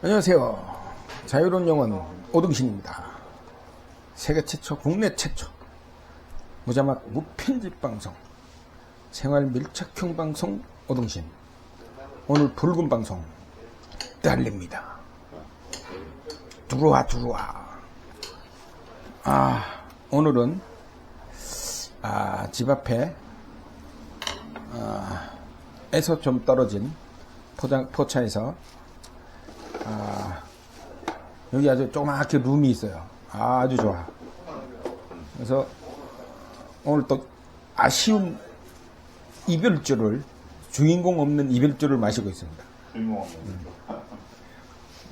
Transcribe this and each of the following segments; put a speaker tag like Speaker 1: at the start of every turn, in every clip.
Speaker 1: 안녕하세요. 자유로운 영혼 오등신입니다. 세계 최초, 국내 최초 무자막 무편집 방송 생활 밀착형 방송 오등신 오늘 붉은 방송 달립니다. 들어와 들어와. 아 오늘은 아, 집 앞에 아, 에서 좀 떨어진 포장 포차에서 아, 여기 아주 조그맣게 룸이 있어요. 아주 좋아. 그래서 오늘 또 아쉬운 이별주를 주인공 없는 이별주를 마시고 있습니다.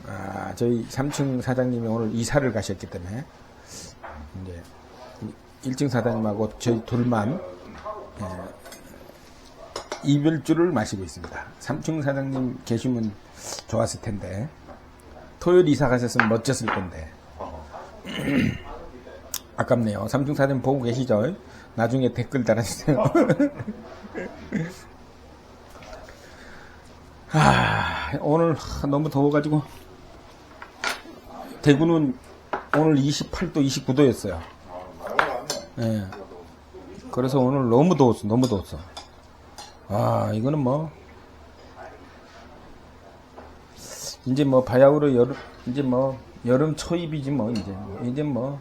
Speaker 1: 아, 저희 3층 사장님이 오늘 이사를 가셨기 때문에 이제 1층 사장님하고 저희 둘만 예, 이별주를 마시고 있습니다. 3층 사장님 계시면 좋았을 텐데 토요일 이사 가셨으면 멋졌을 건데 아깝네요. 3층 사장님 보고 계시죠? 나중에 댓글 달아주세요. 아, 오늘 하, 너무 더워가지고 대구는 오늘 28도, 29도였어요. 예. 그래서 오늘 너무 더웠어, 너무 더웠어. 아, 이거는 뭐, 이제 뭐, 바야흐로 여름, 이제 뭐, 여름 초입이지 뭐, 이제. 이제 뭐,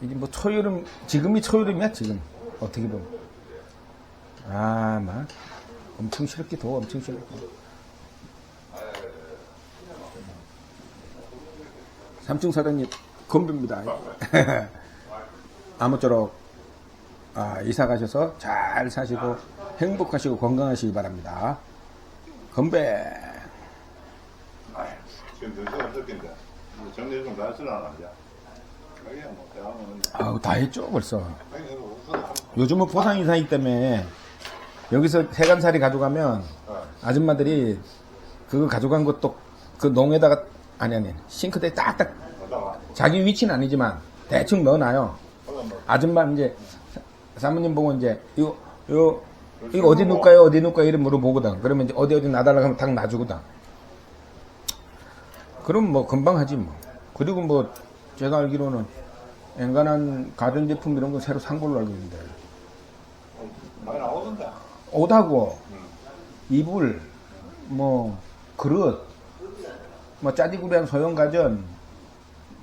Speaker 1: 이제 뭐, 초여름, 지금이 초여름이야, 지금. 어떻게 보면. 아, 막, 엄청 싫게 더워, 엄청 싫게. 삼층 사장님, 건배입니다. 아무쪼록 아, 이사 가셔서 잘 사시고 행복하시고 건강하시기 바랍니다. 건배.
Speaker 2: 지금 몇 시간 됐긴데 정리 좀다 했으나 이제 그게 뭐 대화는
Speaker 1: 아우 다 했죠 벌써. 요즘은 포상 이사이기 때문에 여기서 세간살이 가져가면
Speaker 2: 어.
Speaker 1: 아줌마들이 그거 가져간 것도 그 농에다가 아니 아니 싱크대에 딱딱 자기 위치는 아니지만 대충 넣어놔요.
Speaker 2: 뭐
Speaker 1: 아줌마 이제 사- 사모님 보고 이제 이거 이거 이거 어디 놓을까요? 어디 놓을까요? 이런 물어보거든. 그러면 이제 어디 어디 놔달라고 하면 딱 놔주거든. 그럼 뭐 금방 하지 뭐. 그리고 뭐 제가 알기로는 엔간한 가전 제품 이런 거 새로 산 걸로 알고 있는데 옷하고
Speaker 2: 응.
Speaker 1: 이불 뭐 그릇 뭐 짜디구리한 소형 가전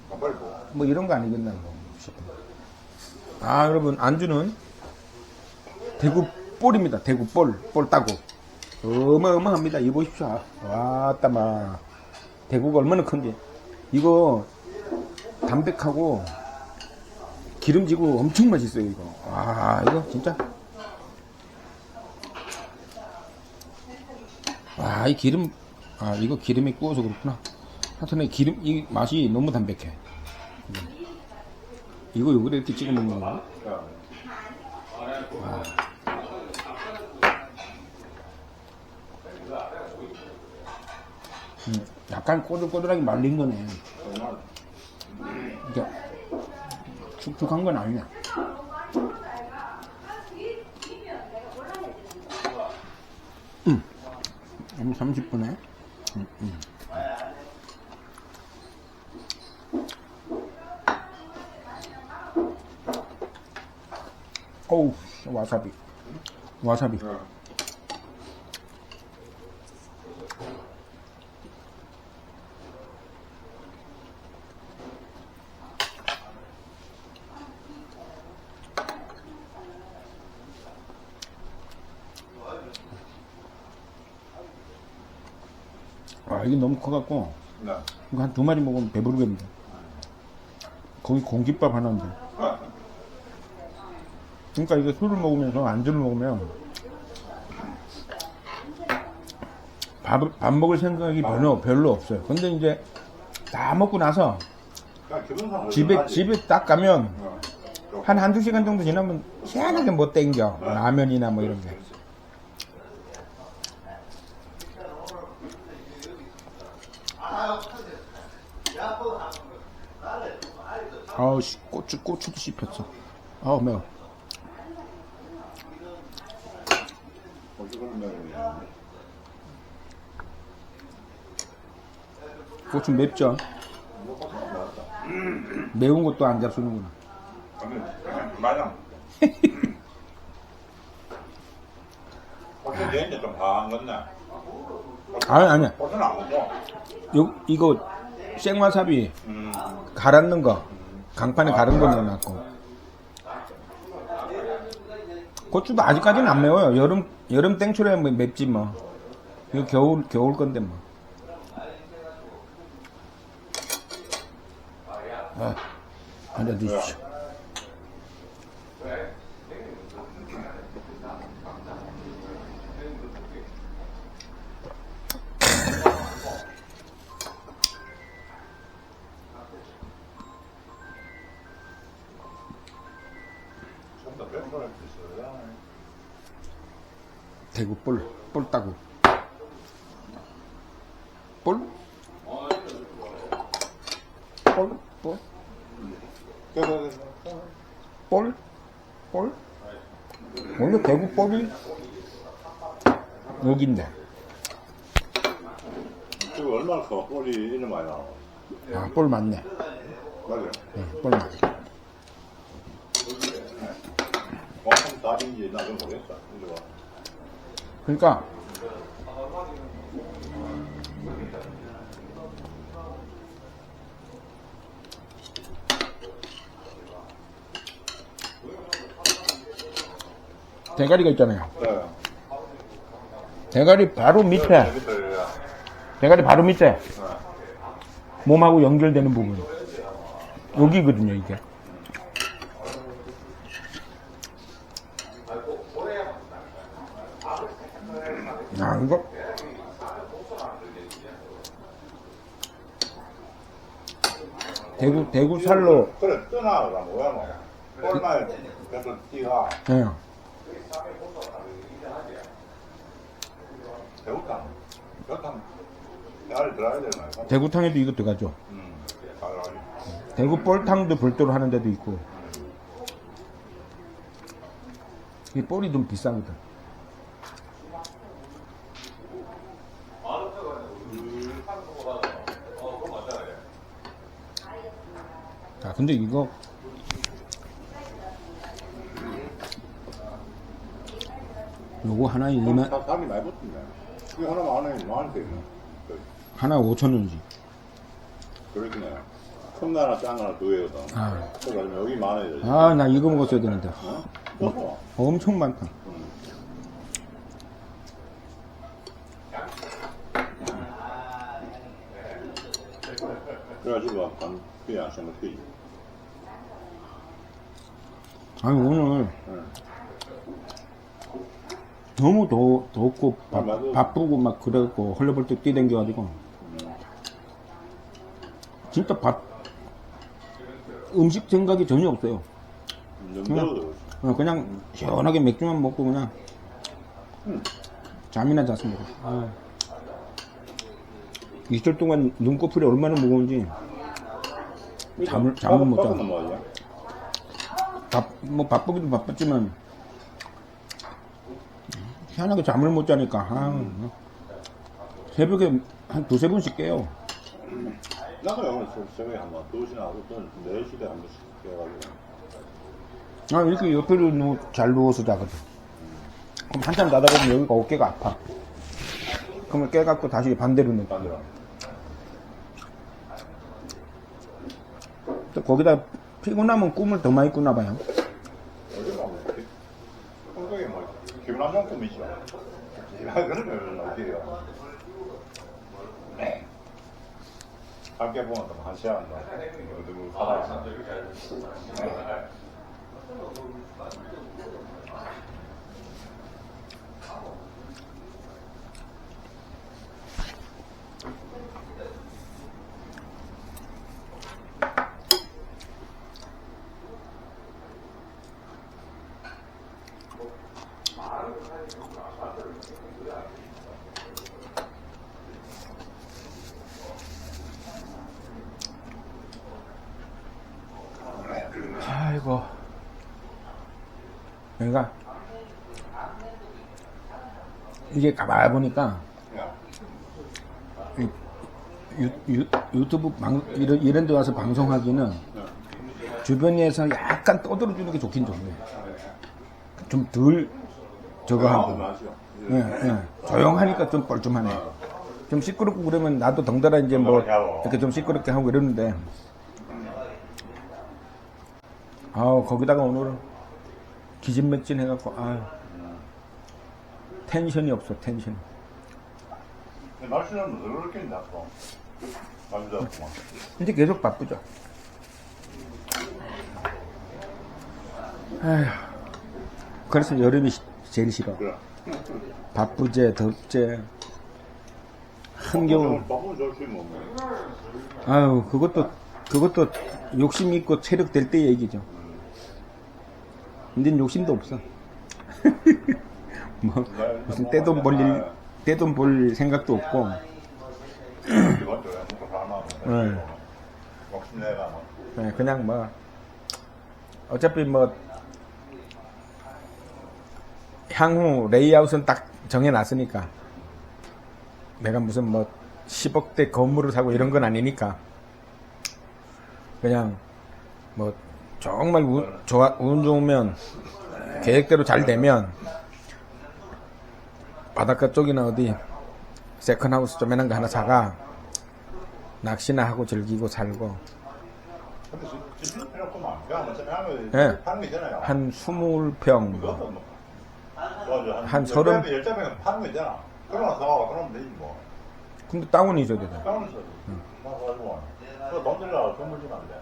Speaker 1: 뭐뭐 이런 거 아니겠나 뭐 싶어. 아 여러분 안주는 대구 볼입니다. 대구 볼, 볼 따고 어마어마합니다. 이거 보십시오. 와따마 대구가 얼마나 큰지 이거 담백하고 기름지고 엄청 맛있어요 이거. 와 이거 진짜. 와이 기름 아 이거 기름이 구워서 그렇구나. 하여튼 이 기름 이 맛이 너무 담백해. 이거 요거를 이렇게 찍어 먹는 거야?
Speaker 2: 야,
Speaker 1: 음, 약간 꼬들꼬들하게 말린 거네. 이게 축축한 건 아니야. 음, 너무 30분에. 음, 음. 어우, 와사비. 와사비. 아, 이게 너무 커갖고,
Speaker 2: 나
Speaker 1: 이거 한 두 마리 먹으면 배부르겠는데. 거기 공깃밥 하나인데. 그러니까 이게 술을 먹으면서 안주를 먹으면 밥을, 밥 먹을 생각이 별로, 별로 없어요. 근데 이제 다 먹고 나서 집에, 집에 딱 가면
Speaker 2: 어.
Speaker 1: 한 한두 시간 정도 지나면 희한하게 못 땡겨. 라면이나 뭐 이런 게. 아우, 씨, 고추, 고추도 씹혔어. 아우, 매워. 고추 맵죠? 매운 것도 안 잡수는구나.
Speaker 2: 아니, 맞아. 고추 얘는 좀 과한 건데.
Speaker 1: 아니, 아니야.
Speaker 2: 고추는 안 먹고.
Speaker 1: 요, 이거 생와사비
Speaker 2: 음,
Speaker 1: 갈았는 거. 강판에 갈은 거 넣어놨고. 고추도 아직까지는 안 매워요. 여름, 여름 땡초에 뭐 맵지 뭐. 이거 겨울, 겨울 건데 뭐. 아, 앉아 드십시오. 대구 볼, 볼 따고. 볼? 볼? 볼? 볼? 볼? 원래 대구 볼이 여기인데.
Speaker 2: 지금 얼마나 커? 꼴이 이름 많이 나와.
Speaker 1: 아, 볼 맞네.
Speaker 2: 맞아요.
Speaker 1: 응, 볼 맞네.
Speaker 2: 왕품 답인지 나도 모르겠다. 이리 와.
Speaker 1: 그러니까 대가리가 있잖아요.
Speaker 2: 네.
Speaker 1: 대가리 바로 밑에,
Speaker 2: 여기서 이래야.
Speaker 1: 대가리 바로 밑에
Speaker 2: 네.
Speaker 1: 몸하고 연결되는 부분. 여기거든요, 이게. 아, 이거. 대구, 대구 살로,
Speaker 2: 그래, 떠나, 그럼 뭐야, 뭐. 꼴만 계속 뛰가.
Speaker 1: 예.
Speaker 2: 배고탕. 배고탕. 날 들어야 되나?
Speaker 1: 대구탕에도 이거 들어가죠.
Speaker 2: 음.
Speaker 1: 대구 볼탕도 별도로 하는 데도 있고. 이 볼이 좀 비싸거든. 근데 이거 요거 하나에 2만,
Speaker 2: 다 담이 많이 붙은데. 이거 하나 만 원이 만 원대 있네.
Speaker 1: 하나 5천 원이지.
Speaker 2: 그렇긴 해. 큰 나라, 짠 나라 두 개거든.
Speaker 1: 아,
Speaker 2: 그래서 여기 만 원이지.
Speaker 1: 아, 나 이거 먹었어야 되는데.
Speaker 2: 어? 또
Speaker 1: 엄청 많다.
Speaker 2: 그래가지고 한 그게 안 생각되지.
Speaker 1: 아니, 오늘
Speaker 2: 응.
Speaker 1: 너무 더, 덥고 바,
Speaker 2: 아, 맞아.
Speaker 1: 바쁘고 막 그래갖고 헐레벌떡 뛰댕겨가지고 진짜 밥 음식 생각이 전혀 없어요
Speaker 2: 좀 더워도
Speaker 1: 어, 그냥 시원하게 맥주만 먹고 그냥
Speaker 2: 음.
Speaker 1: 잠이나 잤습니다 아. 이틀 동안 눈꺼풀이 얼마나 무거운지 잠을- 잠을 못 자고.
Speaker 2: 뭐
Speaker 1: 바쁘기도 바빴지만 희한하게 잠을 못 자니까 아, 새벽에 한 두세 번씩 깨요
Speaker 2: 나도 오늘 새벽에 한번 두 시나 하고 또네 시대 한 번씩 깨가지고.
Speaker 1: 아, 이렇게 옆으로 누, 잘 누워서 자거든. 그럼 한참 자다 보면 여기가 어깨가 아파. 그러면 깨갖고 다시 반대로 눕고.
Speaker 2: 반대로.
Speaker 1: 또 거기다 피곤하면 꿈을 더 많이 꾸나 봐요.
Speaker 2: 어디 뭐, 한국에 뭐, 기분 한 만큼 있죠. 야, 그러면 어디요? 네. 함께 보면 또한 시간 더. 누구 살아있어.
Speaker 1: 아이고. 내가 이게 가만히 보니까
Speaker 2: 야,
Speaker 1: 유, 유, 유 튜브 방, 이런, 이런 데 와서 방송하기는 주변에서 약간 떠들어주는 게 좋긴 좋네. 좀 덜 저거
Speaker 2: 아,
Speaker 1: 하고.
Speaker 2: 맞죠.
Speaker 1: 예, 예. 조용하니까 좀 뻘쭘하네. 좀 시끄럽고 그러면 나도 덩달아 이제 뭐 이렇게 좀 시끄럽게 하고 이러는데. 아우, 거기다가 오늘은 기진맥진 해갖고, 아 텐션이 없어, 텐션.
Speaker 2: 날씨는 그렇게 났어. 남자 구만.
Speaker 1: 이제 계속 바쁘죠. 아휴, 그래서 여름이 시- 제일 싫어.
Speaker 2: 그래.
Speaker 1: 바쁘제, 덥제, 한겨울. 아유, 그것도, 그것도 욕심 있고 체력 될 때 얘기죠. 이젠 욕심도 없어. 뭐, 무슨 떼돈 벌 일, 떼돈 벌 생각도 없고. 네. 네, 그냥 뭐, 어차피 뭐, 향후 레이아웃은 딱 정해놨으니까, 내가 무슨 뭐, 10억대 건물을 사고 이런 건 아니니까, 그냥, 뭐, 정말 운, 좋아, 운 좋으면, 계획대로 잘 되면, 바닷가 쪽이나 어디, 세컨하우스 좀 해놓은 거 하나 사가, 낚시나 하고 즐기고 살고, 네.
Speaker 2: 파는.
Speaker 1: 한 20평,
Speaker 2: 그것도 뭐.
Speaker 1: 한 서른-
Speaker 2: 열자면 파는 거 있잖아. 그러나 사와 그러면 되지 뭐.
Speaker 1: 근데 다운은 있어야 되잖아.
Speaker 2: 사가지고 그돈 들려고 선물 주면 안 돼.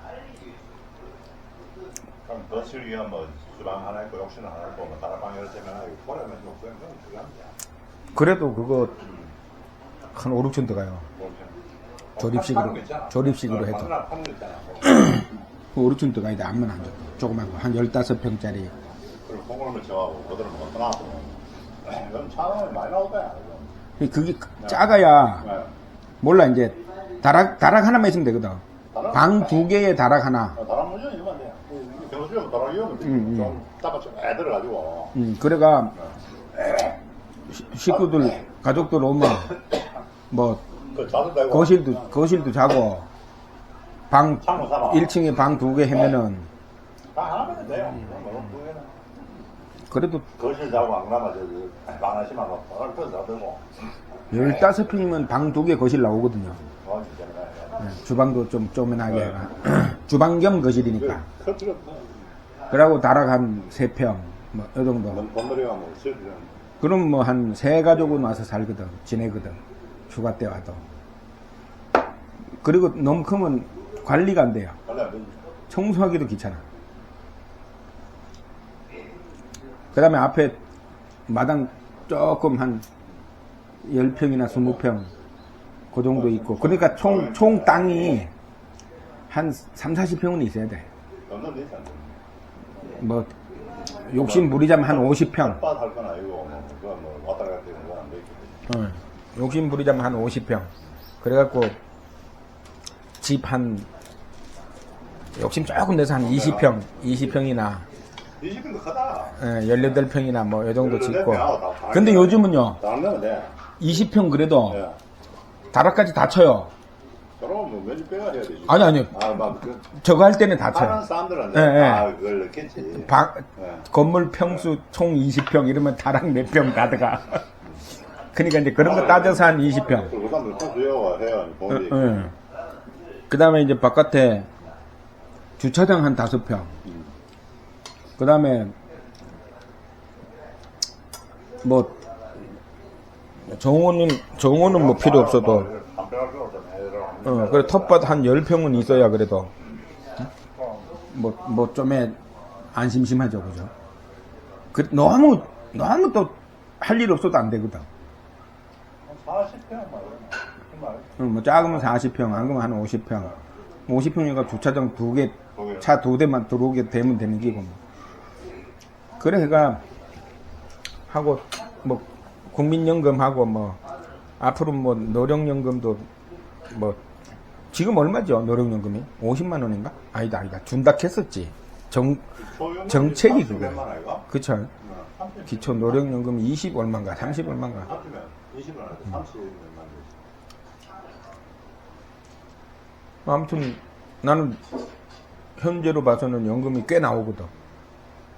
Speaker 2: 그럼 더 쓰기 위한 뭐 주방 하나 있고 욕실 하나 있고 뭐 다른 방 여러 개면 하고 버려면 좀 그냥 그냥 그게 안 돼.
Speaker 1: 그래도 그거 한 5, 6천 들어가요.
Speaker 2: 뭐
Speaker 1: 조립식으로-. 조립식으로
Speaker 2: 어,
Speaker 1: 해도.
Speaker 2: 파는 거 파는 거 있잖아.
Speaker 1: 그 5, 6천 들어가야 돼. 암만 안 줘도. 조그만 거. 한 15평짜리.
Speaker 2: 그리고 콩으로는 저하고 그들은 뭐 떠나고. 이건 차는 많이 나올 거야. 이거.
Speaker 1: 그게 작아야,
Speaker 2: 네.
Speaker 1: 몰라, 이제. 다락, 다락 하나만 있으면 되거든.
Speaker 2: 다락?
Speaker 1: 방두 개에 다락 하나.
Speaker 2: 문제는 이러면 안 돼. 이유는
Speaker 1: 음, 음.
Speaker 2: 좀 따가 좀 애들을 가지고.
Speaker 1: 음, 그래가, 시- 식구들, 가족들 오면, 뭐,
Speaker 2: 그.
Speaker 1: 거실도, 거실도 자고, 방,
Speaker 2: 창문 삼아.
Speaker 1: 1층에 방 두 개 하면은,
Speaker 2: 다 하나면 돼요. 뭐.
Speaker 1: 그래도
Speaker 2: 거실 자고 안 저기 방 놓고 오늘 그거 자들고
Speaker 1: 15평이면 방 두 개 거실 나오거든요.
Speaker 2: 어
Speaker 1: 네, 주방도 좀 쪼맨하게. 주방 겸 거실이니까.
Speaker 2: 클 필요 없어
Speaker 1: 그러고 다락 한세 평, 뭐, 이 정도.
Speaker 2: 돈- 돈벌이가 뭐쓸 필요 없는
Speaker 1: 그럼 뭐 한 세 가족은 와서 살거든. 지내거든. 휴가 때 와도. 그리고 너무 크면 관리가 안 돼요. 청소하기도 귀찮아. 그 다음에 앞에 마당 조금 한 10평이나 20평 그 정도 있고. 그러니까 총, 총 땅이 한 3, 40평은 있어야 돼. 뭐, 욕심 부리자면 한 50평.
Speaker 2: 빠 살건 아니고 뭐 그거 뭐 왔다 갔다 하는 건안 되겠지
Speaker 1: 어, 욕심 부리자면 한 50평. 그래갖고, 집 한, 욕심 조금 내서 한 20평, 20평이나,
Speaker 2: 20평도 크다
Speaker 1: 18평이나 뭐, 이 정도 짓고.
Speaker 2: 18평, 다- 다
Speaker 1: 근데 요즘은요,
Speaker 2: 다안 되면 돼
Speaker 1: 20평 그래도,
Speaker 2: 예.
Speaker 1: 다락까지 다 쳐요.
Speaker 2: 그럼 뭐 몇십 배가 해야 되지
Speaker 1: 아니, 아니,
Speaker 2: 아 막 그
Speaker 1: 저거 할 때는 다
Speaker 2: 하는
Speaker 1: 쳐요.
Speaker 2: 사람들은
Speaker 1: 예, 예.
Speaker 2: 아 그걸 넣겠지
Speaker 1: 방,
Speaker 2: 예.
Speaker 1: 건물 평수 총 20평 이러면 다락 몇 평 다 들어가. 그러니까 이제 그런 거 따져서 한 20평.
Speaker 2: 그 사람들 또 주여가 해야 돈이
Speaker 1: 그 다음에 이제 바깥에 주차장 한 다섯 평. 그 다음에 뭐 정원은 정원은 뭐 필요 없어도 어 그래 텃밭 한 10평은 있어야 그래도. 뭐 뭐 좀에 안 심심하죠 그죠? 그 너무 너무 또 할 일 없어도 안 되거든.
Speaker 2: 40평 막 이러면
Speaker 1: 어, 뭐 작으면 40평 안 그러면 한 50평. 50평이니까 주차장 두 개 차 두 대만 들어오게 되면 되는 기고 뭐. 그래 해가 하고 뭐 국민연금하고 뭐 앞으로 뭐 노령연금도 뭐 지금 얼마죠 노령연금이 50만 원인가 아니다 아니다 준다 했었지 정 정책이. 그거 그쵸 기초 노령연금 20 얼마인가 30 얼마인가
Speaker 2: 합치면 20원 30만
Speaker 1: 아무튼 나는 현재로 봐서는 연금이 꽤 나오거든.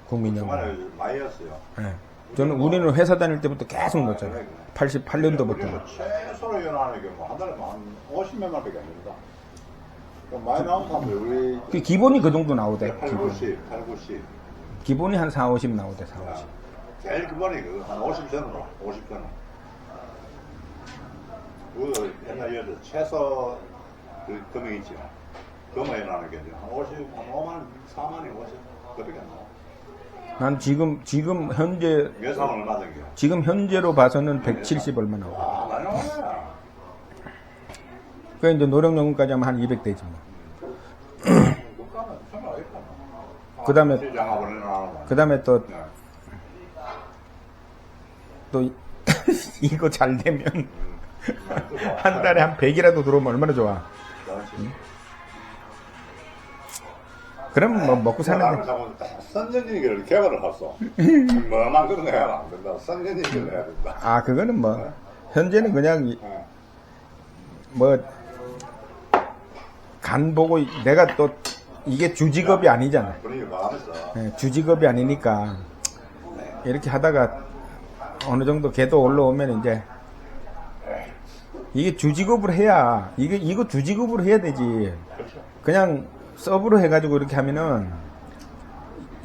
Speaker 1: 국민연금.
Speaker 2: 정말 많이였어요.
Speaker 1: 예. 저는 우리는 회사 다닐 때부터 계속 넣었잖아요. 88년도부터.
Speaker 2: 우리는 최소로 일어나는 게뭐한 달에 뭐한 50몇만 밖에 안 됩니다. 그럼 많이 나온 사람들 우리
Speaker 1: 그 기본이 그 정도 나오대.
Speaker 2: 8,
Speaker 1: 기본.
Speaker 2: 90, 8, 90.
Speaker 1: 기본이 한 4, 50 나오대. 4, 50.
Speaker 2: 제일 기본이 그한 50 전으로 50 전으로. 그 옛날 예를 최소 그 금액 있지만 그만 일어나는 게 이제 한 50, 한 5만, 4만이 50 그렇게 안 나와.
Speaker 1: 난 지금 지금 현재
Speaker 2: 예산 얼마 든 게?
Speaker 1: 지금 현재로 봐서는 170 얼마 나오고.
Speaker 2: 아, 많이 나와요.
Speaker 1: 그 이제 노령연금까지 하면 한 200 되지 뭐.
Speaker 2: 어렵다.
Speaker 1: 그다음에- 그다음에 또
Speaker 2: 네.
Speaker 1: 또 이- 이거 잘 되면 한 달에 한 100이라도 들어오면 얼마나 좋아. 그럼 뭐 먹고 사는 데
Speaker 2: 선전지기를 개발을 했어. 뭐만 그런 거 해야 안 된다. 선전지기를 해야 된다.
Speaker 1: 아 그거는 뭐 현재는 그냥 이-
Speaker 2: 어.
Speaker 1: 뭐간 보고 내가 또 이게 주직업이 아니잖아.
Speaker 2: 분위기 망했어.
Speaker 1: 예, 주직업이 아니니까 이렇게 하다가 어느 정도 궤도 올라오면 이제 이게 주직업으로 해야 이게 이거 주직업으로 해야 되지.
Speaker 2: 그렇죠.
Speaker 1: 그냥 서브로 해가지고 이렇게 하면은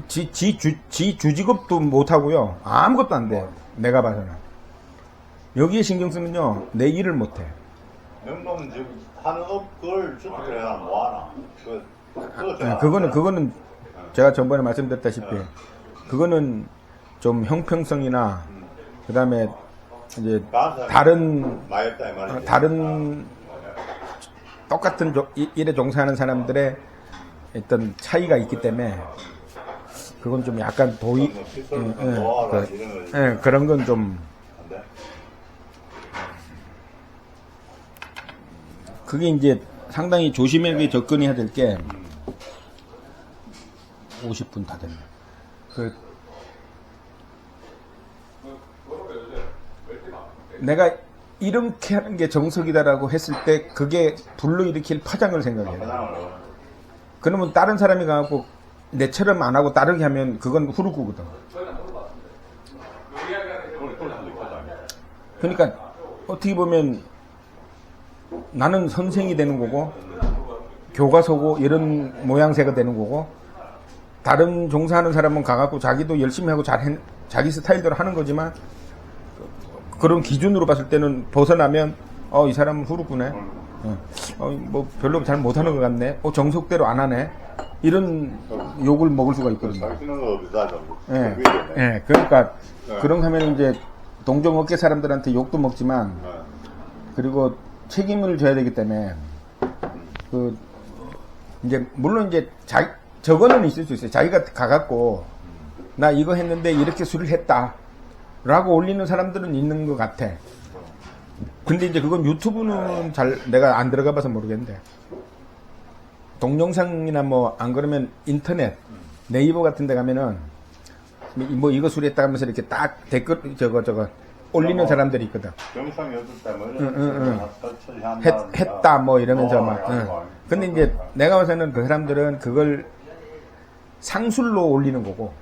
Speaker 1: 지, 지, 주, 지 주직업도 못하고요. 아무것도 안 돼. 내가 봐서는. 여기에 신경 쓰면요. 내 일을 못해.
Speaker 2: 명동 지금 하는 업 그걸 주택을 해야 뭐하나. 그,
Speaker 1: 예, 그거는, 그거는 제가 전번에 말씀드렸다시피 그거는 좀 형평성이나 그 다음에 이제 다른. 다른 똑같은 조- 이- 일에 종사하는 사람들의 어떤 차이가 있기 때문에 그건 좀 약간
Speaker 2: 뭐 시설,
Speaker 1: 예, 예,
Speaker 2: 노하우나
Speaker 1: 그-
Speaker 2: 이런 거
Speaker 1: 예, 그런
Speaker 2: 건좀안 돼.
Speaker 1: 그게 이제 상당히 조심하게 접근해야 될 게 50분 다 됐네. 그 내가 이렇게 하는 게 정석이다라고 했을 때 그게 불러일으킬 파장을 생각해요. 그러면 다른 사람이 가고 내처럼 안 하고 다르게 하면 그건 후루꾸거든. 그러니까 어떻게 보면 나는 선생이 되는 거고 교과서고 이런 모양새가 되는 거고 다른 종사하는 사람은 가갖고 자기도 열심히 하고 잘 해- 자기 스타일대로 하는 거지만 그런 기준으로 봤을 때는 벗어나면 어 이 사람은 후루꾸네 어, 어, 뭐 별로 잘 못하는 것 같네 어 정석대로 안 하네 이런 욕을 먹을 수가 있거든요
Speaker 2: 비싸죠.
Speaker 1: 예. 예, 그러니까
Speaker 2: 네.
Speaker 1: 그런 거 하면 이제 동종 업계 사람들한테 욕도 먹지만
Speaker 2: 네.
Speaker 1: 그리고 책임을 져야 되기 때문에 그 이제 물론 이제 자 저거는 있을 수 있어요. 자기가 가갖고 나 이거 했는데 이렇게 수리를 했다라고 올리는 사람들은 있는 것 같아. 근데 이제 그건 유튜브는 잘 내가 안 들어가봐서 모르겠는데. 동영상이나 뭐 안 그러면 인터넷 네이버 같은 데 가면은 뭐 이거 수리했다 하면서 이렇게 딱 댓글 저거 저거 올리는 사람들이 있거든.
Speaker 2: 영상 연습 때뭐
Speaker 1: 응, 응,
Speaker 2: 이런
Speaker 1: 했, 했다 뭐 이러면서 막. 응. 근데 이제 내가 봐서는 그 사람들은 그걸 상술로 올리는 거고.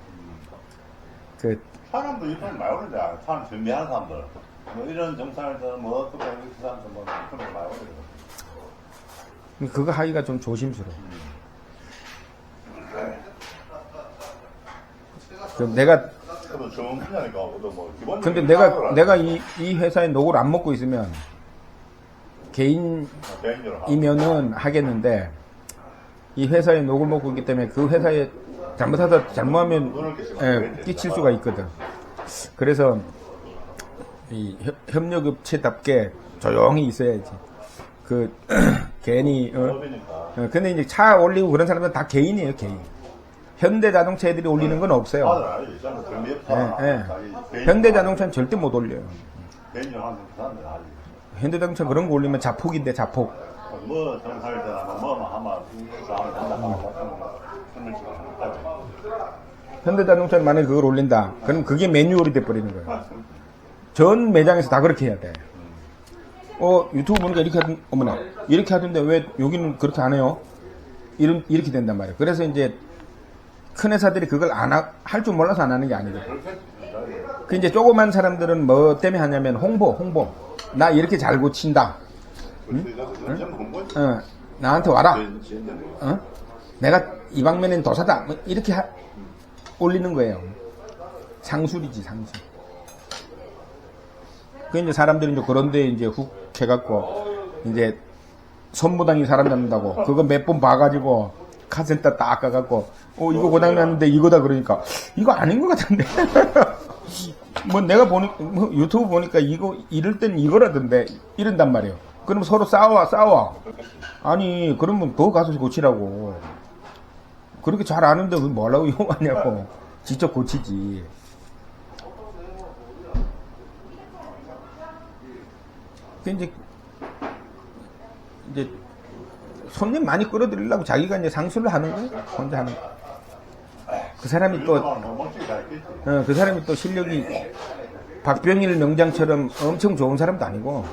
Speaker 1: 그
Speaker 2: 사람도 이런 많이 오는데 사람 준비하는 사람들 뭐 이런 정상을 뭐 어떻게 이렇게 사람들 뭐 그런 거 오거든.
Speaker 1: 그거 하기가 좀 조심스러워. 그 내가
Speaker 2: 그래도 좋은 분야니까 그래도 뭐 기본.
Speaker 1: 근데 내가 내가 이, 이 회사에 녹을 안 먹고 있으면 개인이면은
Speaker 2: 개인적으로
Speaker 1: 하겠는데 이 회사에 녹을 먹고 있기 때문에 그 회사에 잘못하다 잘못하면 예. 끼칠 수가 있거든. 그래서 이 협- 협력업체답게 조용히 있어야지. 그 괜히 어. 어, 근데 이제 차 올리고 그런 사람들은 다 개인이에요, 개인. 현대 자동차 애들이 올리는 건 없어요. 예, 예. 현대 자동차는 절대 못 올려요.
Speaker 2: 알지.
Speaker 1: 현대 자동차 그런 거 올리면 자폭인데 자폭.
Speaker 2: 뭐 때나 뭐뭐 그런 식으로 하는
Speaker 1: 현대 자동차는 만약에 그걸 올린다. 그럼 그게 매뉴얼이 돼버리는 거예요. 전 매장에서 다 그렇게 해야 돼. 어 유튜브 보니까 이렇게 하던 어머나 이렇게 하던데 왜 여기는 그렇게 안 해요? 이런 이렇게 된단 말이에요. 그래서 이제 큰 회사들이 그걸 안 할 줄 몰라서 안 하는 게.
Speaker 2: 그렇게
Speaker 1: 그 이제 조그만 사람들은 뭐 때문에 하냐면 홍보, 홍보. 나 이렇게 잘 고친다.
Speaker 2: 전부 공부지.
Speaker 1: 어, 나한테 와라. 어? 내가 이 방면엔 도사다. 뭐 이렇게 하- 올리는 거예요. 상술이지, 상술. 그 이제 사람들이 이제 그런데 이제 훅 해갖고 이제 선무당이 사람 잡는다고 그거 몇 번 봐가지고 카센터 딱 가갖고 어 이거 고장 났는데 이거다 그러니까 이거 아닌 것 같은데 뭐 내가 보니 뭐 유튜브 보니까 이거 이럴 땐 이거라던데 이런단 말이에요. 그럼 서로 싸워 싸워. 아니 그러면 더 가서 고치라고. 그렇게 잘 아는데 왜 뭐라고 이용하냐고. 직접 고치지. 이제 이제 손님 많이 끌어들이려고 자기가 이제 상술을 하는 거예요. 혼자 하는. 거. 그 사람이 또. 어, 그 사람이 또 실력이 박병일 명장처럼 엄청 좋은 사람도 아니고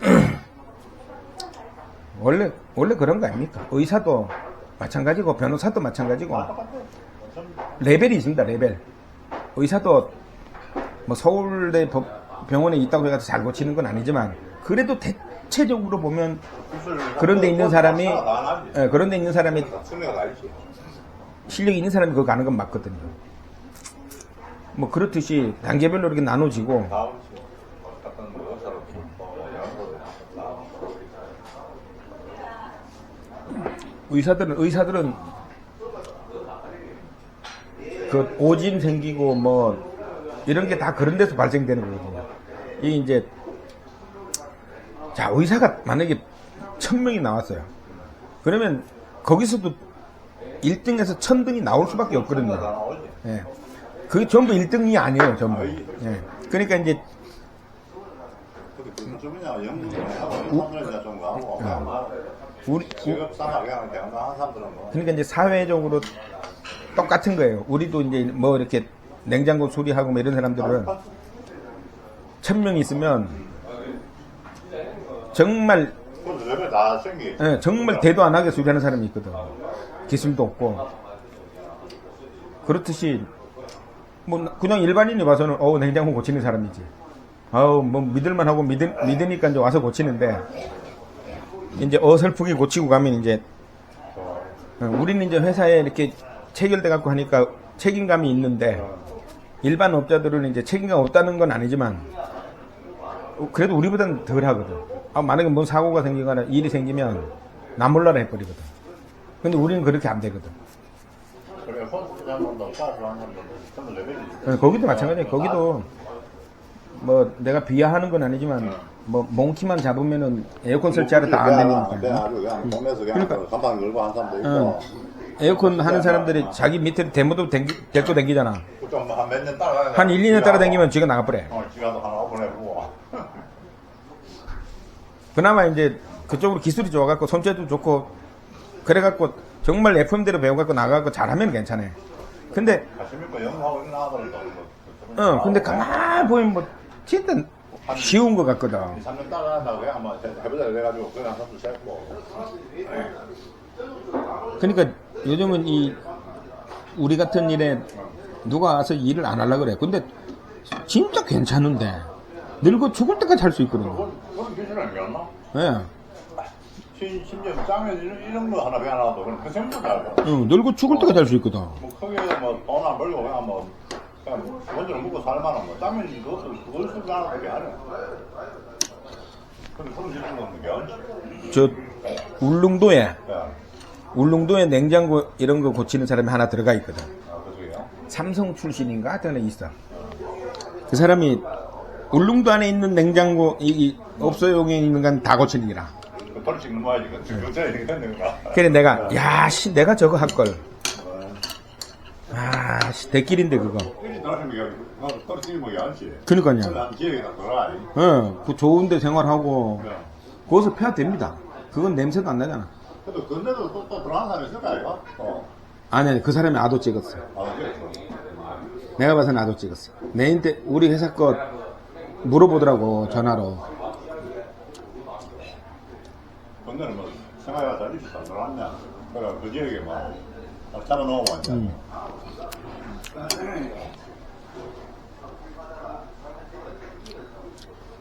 Speaker 1: 원래 원래 그런 거 아닙니까? 의사도 마찬가지고 변호사도 마찬가지고 레벨이 있습니다. 레벨 의사도 뭐 서울대 법- 병원에 있다고 해서 잘 고치는 건 아니지만 그래도 대체적으로 보면 그런 데 있는 사람이 예, 그런 데 있는 사람이. 실력이 있는 사람이 거기 가는 건 맞거든요. 뭐 그렇듯이 단계별로 이렇게 나눠지고 의사들은 의사들은 그 오진 생기고 뭐 이런 게 다 그런 데서 발생되는 거거든요. 이게 이제 자 의사가 만약에 천 명이 나왔어요. 그러면 거기서도 1등에서 천 등이 나올 수밖에
Speaker 2: 다
Speaker 1: 없거든요. 예. 그게 전부 1등이 아니에요, 전부. 예. 그러니까 이제 그러니까 이제 사회적으로 똑같은 거예요. 우리도 이제 뭐 이렇게 냉장고 수리하고 뭐 이런 사람들은 천명 있으면 정말
Speaker 2: 그 레벨.
Speaker 1: 예, 정말 대도 안 하게 수리하는 사람이 있거든. 기술도 없고 그렇듯이 뭐 그냥 일반인이 봐서는 어 냉장고 고치는 사람이지. 아우 뭐 믿을만 하고 믿으, 믿으니까 이제 와서 고치는데 이제 어설프게 고치고 가면 이제 어, 우리는 이제 회사에 이렇게 체결돼 갖고 하니까 책임감이 있는데 일반 업자들은 이제 책임감 없다는 건 아니지만 어, 그래도 우리보다는 덜 하거든. 아, 만약에 뭔 사고가 생기거나 일이 생기면 나 몰라라 해버리거든. 근데 우리는 그렇게 안 되거든. 어, 거기도 마찬가지야. 거기도 뭐 내가 비하하는 건 아니지만 뭐 몽키만 잡으면은 에어컨 설치하러
Speaker 2: 다안내
Speaker 1: 되니까.
Speaker 2: 아주 그냥 동네에서 그냥
Speaker 1: 그러니까.
Speaker 2: 그 간판 걸고 한 사람도 있고
Speaker 1: 어. 에어컨 하는 사람들이 자기 밑에 대모도 댕기, 데리고 댕기잖아.
Speaker 2: 좀한몇년 따라
Speaker 1: 한 1, 2년 따라다니면 쥐가 나가버려.
Speaker 2: 어 지가도 하나 보내고
Speaker 1: 그나마 이제 그쪽으로 기술이 좋아갖고 손재도 좋고 그래갖고 정말 FM대로 배워갖고 나가고 잘하면 괜찮아. 근데
Speaker 2: 가시니까 영하고 이런 아들도
Speaker 1: 어 근데 가만 보면 뭐 진짜 쉬운 것 같거든.
Speaker 2: 3년 따라 한다고 그냥 한번 해보자 그래가지고 그냥 한 사람도 셌고
Speaker 1: 그러니까 요즘은 이 우리 같은 일에 누가 와서 일을 안 하려 그래. 근데 진짜 괜찮은데 늙어 죽을 때까지 할 수 있거든요.
Speaker 2: 그건 기술 아니었나?
Speaker 1: 예.
Speaker 2: 신, 심지어 짱에 이런, 거 하나 배워놔도 그냥 그 생각도 알고
Speaker 1: 응, 늙어 죽을 때까지 할 수 있거든.
Speaker 2: 뭐 크게 뭐돈 안 벌고 그냥 뭐 그냥 원전을 먹고 살만한 거 짱면 그것도 그걸 쓰지 않아도 게 아니야 근데 게 아니지
Speaker 1: 저 울릉도에
Speaker 2: 야,
Speaker 1: 울릉도에 냉장고 이런 거 고치는 사람이 하나 들어가 있거든.
Speaker 2: 아?
Speaker 1: 삼성 출신인가 하여튼 있어. 그 사람이 울릉도 안에 있는 냉장고 이, 이 업소용에 있는 건 다 고치는 기라.
Speaker 2: 그그 지금 거야
Speaker 1: 그래 내가 야씨 내가 저거 할 걸. 아 씨 대길인데 그거.
Speaker 2: 떨어지는 거
Speaker 1: 그니까요.
Speaker 2: 난 기회가 돌아가
Speaker 1: 어, 그 좋은데 생활하고
Speaker 2: 네.
Speaker 1: 거기서 펴야 됩니다. 그건 냄새도 안 나잖아.
Speaker 2: 그래도 근데도 또, 또 들어가는 사람이 있을 거 아이가? 어.
Speaker 1: 아니 아니 그 사람이 아도 찍었어.
Speaker 2: 아, 그래.
Speaker 1: 내가 봐서 나도 찍었어. 내 인테 우리 회사 거 물어보더라고 전화로
Speaker 2: 근데는 뭐잘 있어 잘 놀았냐 그래 그 지역에 막 잡아놓으면 완전
Speaker 1: 음.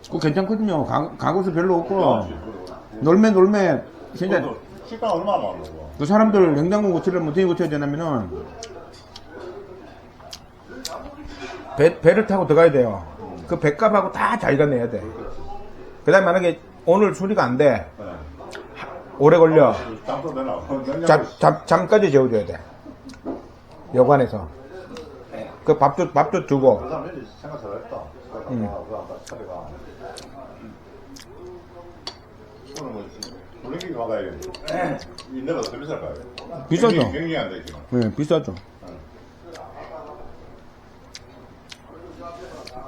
Speaker 1: 그거 괜찮거든요. 가, 가구수 별로 없고. 놀매 놀매. 진짜
Speaker 2: 그것도 시간 얼마나 많고
Speaker 1: 그 사람들 냉장고 고치려면 어떻게 고쳐야 되냐면은 배, 배를 타고 들어가야 돼요. 그 배값하고 다 자기가 내야 돼 그 다음에 만약에 오늘 수리가 안 돼.
Speaker 2: 네.
Speaker 1: 오래 걸려.
Speaker 2: 잠,
Speaker 1: 잠, 잠까지 재워줘야 돼. 여관에서. 그 밥도 밥도
Speaker 2: 잘했다
Speaker 1: 음. 비싸죠. 네, 비싸죠.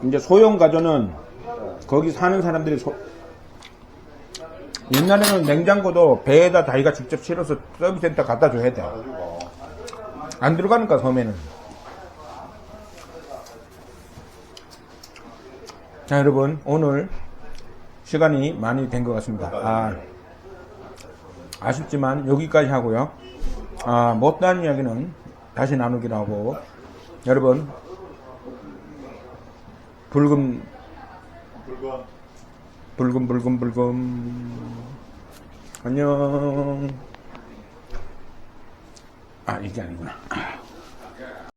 Speaker 1: 이제 소형 가전은 거기 사는 사람들이 소... 옛날에는 냉장고도 배에다 자기가 직접 실어서 서비스센터 갖다 줘야 돼. 안 들어가니까 섬에는. 자 여러분 오늘 시간이 많이 된 것 같습니다. 아, 아쉽지만 여기까지 하고요. 아, 못다한 이야기는 다시 나누기로 하고 여러분 붉은
Speaker 2: 물건
Speaker 1: 붉은 붉은 붉은 안녕. 아 이게 아니구나